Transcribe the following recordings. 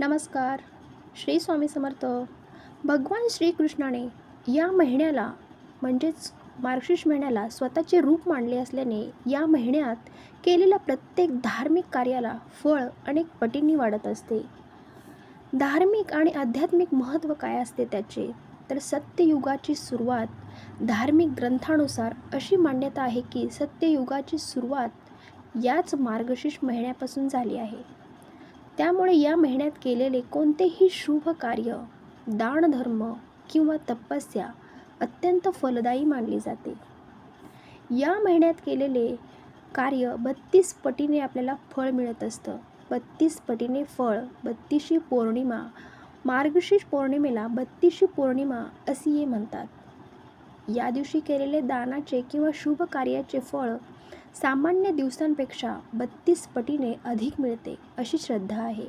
नमस्कार. श्री स्वामी समर्थ. भगवान श्रीकृष्णाने या महिन्याला म्हणजेच मार्गशीर्ष महिन्याला स्वतःचे रूप मांडले असल्याने या महिन्यात केलेल्या प्रत्येक धार्मिक कार्याला फळ अनेक पटींनी वाढत असते. धार्मिक आणि आध्यात्मिक महत्त्व काय असते त्याचे? तर सत्ययुगाची सुरुवात धार्मिक ग्रंथानुसार अशी मान्यता आहे की सत्ययुगाची सुरुवात याच मार्गशीर्ष महिन्यापासून झाली आहे. त्यामुळे या महिन्यात केलेले कोणतेही शुभ कार्य दानधर्म किंवा तपस्या अत्यंत फलदायी मानली जाते. या महिन्यात केलेले कार्य बत्तीस पटीने आपल्याला फळ मिळत असतं. बत्तीस पटीने फळ बत्तीशी पौर्णिमा मार्गशीर्ष पौर्णिमेला बत्तीशी पौर्णिमा असेही म्हणतात. या दिवशी केलेले दानाचे किंवा शुभ कार्याचे फळ सामान्य दिवसांपेक्षा बत्तीस पटीने अधिक मिळते अशी श्रद्धा आहे.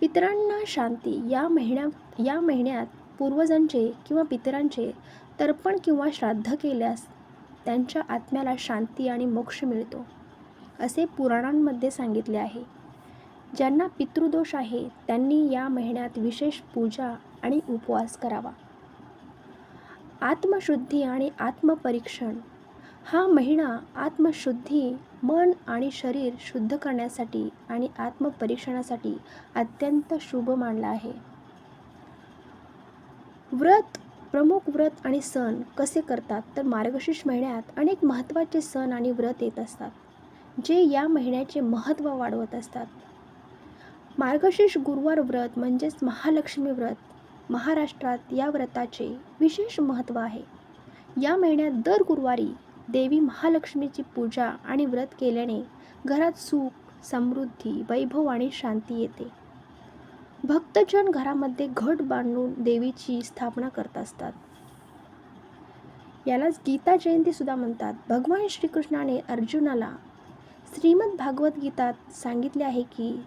पितरांना शांती या महिन्यात या महिन्यात पूर्वजांचे किंवा पितरांचे तर्पण किंवा श्राद्ध केल्यास त्यांच्या आत्म्याला शांती आणि मोक्ष मिळतो असे पुराणांमध्ये सांगितले आहे. ज्यांना पितृदोष आहे त्यांनी या महिन्यात विशेष पूजा आणि उपवास करावा. आत्मशुद्धी आणि आत्मपरीक्षण हा महिना आत्मशुद्धी मन आणि शरीर शुद्ध करण्यासाठी आणि आत्मपरीक्षणासाठी अत्यंत शुभ मानला आहे. व्रत प्रमुख व्रत आणि सण कसे करतात? तर मार्गशीर्ष महिन्यात अनेक महत्त्वाचे सण आणि व्रत येत असतात जे या महिन्याचे महत्त्व वाढवत असतात. मार्गशीर्ष गुरुवार व्रत म्हणजेच महालक्ष्मी व्रत महाराष्ट्रात या व्रताचे विशेष महत्त्व आहे. या महिन्यात दर गुरुवारी देवी महालक्ष्मीची पूजा आणि व्रत केल्याने घरात सुख समृद्धी वैभव आणि शांती येते. भक्तजन घरामध्ये घट बांधून देवीची स्थापना करत असतात. यालाच गीता जयंती सुद्धा म्हणतात. भगवान श्रीकृष्णाने अर्जुनाला श्रीमद भागवत गीतात सांगितले आहे की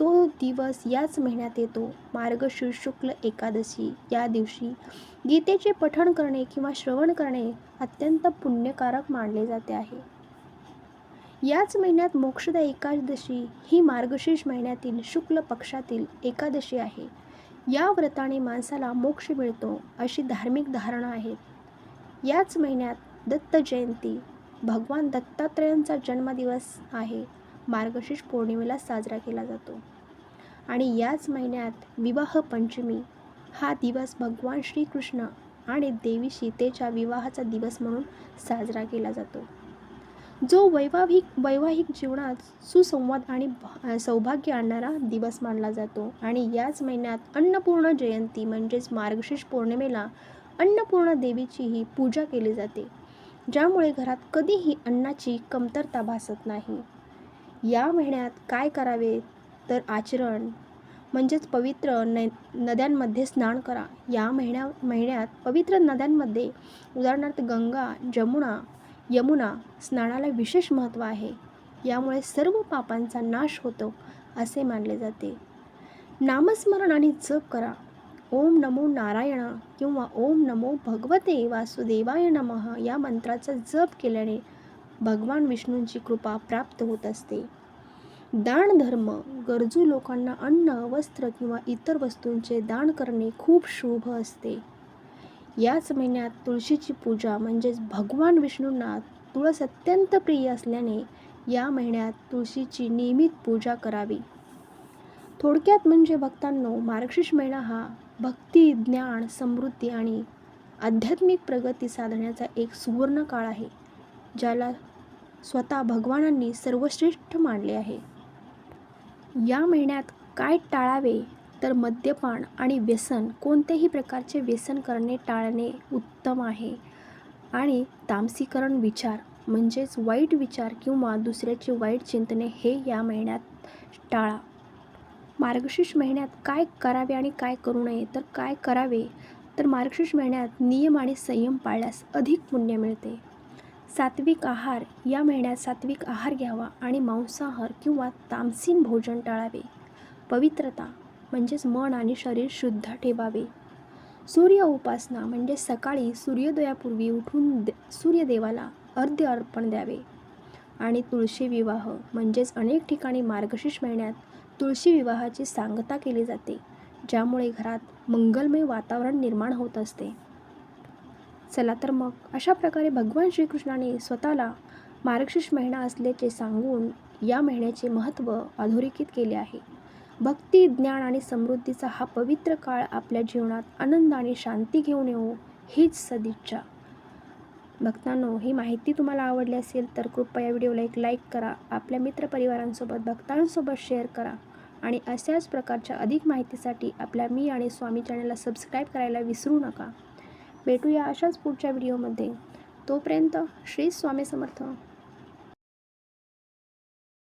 तो दिवस याच महिन्यात येतो. मार्गशीर्ष शुक्ल एकादशी. या दिवशी गीतेचे पठण करणे किंवा श्रवण करणे अत्यंत पुण्यकारक मानले जाते आहे. याच महिन्यात मोक्षदा एकादशी ही मार्गशीर्ष महिन्यातील शुक्ल पक्षातील एकादशी आहे. या व्रताने माणसाला मोक्ष मिळतो अशी धार्मिक धारणा आहेत याच महिन्यात दत्त जयंती. भगवान दत्तात्रयांचा जन्मदिवस आहे. मार्गशीर्ष पौर्णिमेला साजरा केला जातो. आणि याच महिन्यात विवाह पंचमी हा दिवस भगवान श्रीकृष्ण आणि देवी सीतेच्या विवाहाचा दिवस म्हणून साजरा केला जातो. जो वैवाहिक वैवाहिक जीवनात सुसंवाद आणि सौभाग्य आणणारा दिवस मानला जातो. आणि याच महिन्यात अन्नपूर्ण जयंती म्हणजेच मार्गशीर्ष पौर्णिमेला अन्नपूर्ण देवीचीही पूजा केली जाते. ज्यामुळे घरात कधीही अन्नाची कमतरता भासत नाही. या महिन्यात काय करावे? तर आचरण म्हणजेच पवित्र न नद्यांमध्ये स्नान करा. या महिन्या महिन्यात पवित्र नद्यांमध्ये उदाहरणार्थ गंगा जमुना यमुना स्नानाला विशेष महत्त्व आहे. यामुळे सर्व पापांचा नाश होतो असे मानले जाते. नामस्मरण आणि जप करा. ओम नमो नारायण किंवा ओम नमो भगवते वासुदेवाय नमः या मंत्राचा जप केल्याने भगवान विष्णूंची कृपा प्राप्त होत असते. दान धर्म गरजू लोकांना अन्न वस्त्र किंवा इतर वस्तूंचे दान करणे खूप शुभ असते. याच महिन्यात तुळशीची पूजा म्हणजेच भगवान विष्णूंना तुळस अत्यंत प्रिय असल्याने या महिन्यात तुळशीची नियमित पूजा करावी. थोडक्यात म्हणजे भक्तांनो मार्गशीर्ष महिना हा भक्ती ज्ञान समृद्धी आणि आध्यात्मिक प्रगती साधण्याचा एक सुवर्ण काळ आहे ज्याला स्वतः भगवानांनी सर्वश्रेष्ठ मानले आहे. या महिन्यात काय टाळावे? तर मद्यपान आणि व्यसन कोणत्याही प्रकारचे व्यसन करणे टाळणे उत्तम आहे. आणि तामसीकरण विचार म्हणजेच वाईट विचार किंवा दुसऱ्याचे वाईट चिंतने हे या महिन्यात टाळा. मार्गशीर्ष महिन्यात काय करावे आणि काय करू नये? तर काय करावे? तर मार्गशीर्ष महिन्यात नियम आणि संयम पाळल्यास अधिक पुण्य मिळते. सात्विक आहार या महिन्यात सात्विक आहार घ्यावा आणि मांसाहार किंवा तामसीन भोजन टाळावे. पवित्रता म्हणजेच मन आणि शरीर शुद्ध ठेवावे. सूर्य उपासना म्हणजे सकाळी सूर्योदयापूर्वी उठून दे सूर्यदेवाला अर्ध्य अर्पण द्यावे. आणि तुळशी विवाह म्हणजेच अनेक ठिकाणी मार्गशीर्ष महिन्यात तुळशी विवाहाची सांगता केली जाते ज्यामुळे घरात मंगलमय वातावरण निर्माण होत असते. चला तर मग. अशा प्रकारे भगवान श्रीकृष्णाने स्वतःला मार्गशीर्ष महिना असल्याचे सांगून या महिन्याचे महत्त्व अधोरेखित केले आहे. भक्ती ज्ञान आणि समृद्धीचा हा पवित्र काळ आपल्या जीवनात आनंद आणि शांती घेऊन येऊ हीच सदिच्छा. भक्तांनो ही माहिती तुम्हाला आवडली असेल तर कृपया व्हिडिओला एक लाईक करा आपल्या मित्रपरिवारांसोबत भक्तांसोबत शेअर करा आणि अशाच प्रकारच्या अधिक माहितीसाठी आपल्या मी आणि स्वामी चॅनलला सबस्क्राईब करायला विसरू नका. भेटूया अशाच पुढच्या व्हिडिओमध्ये. तोपर्यंत श्री स्वामी समर्थ.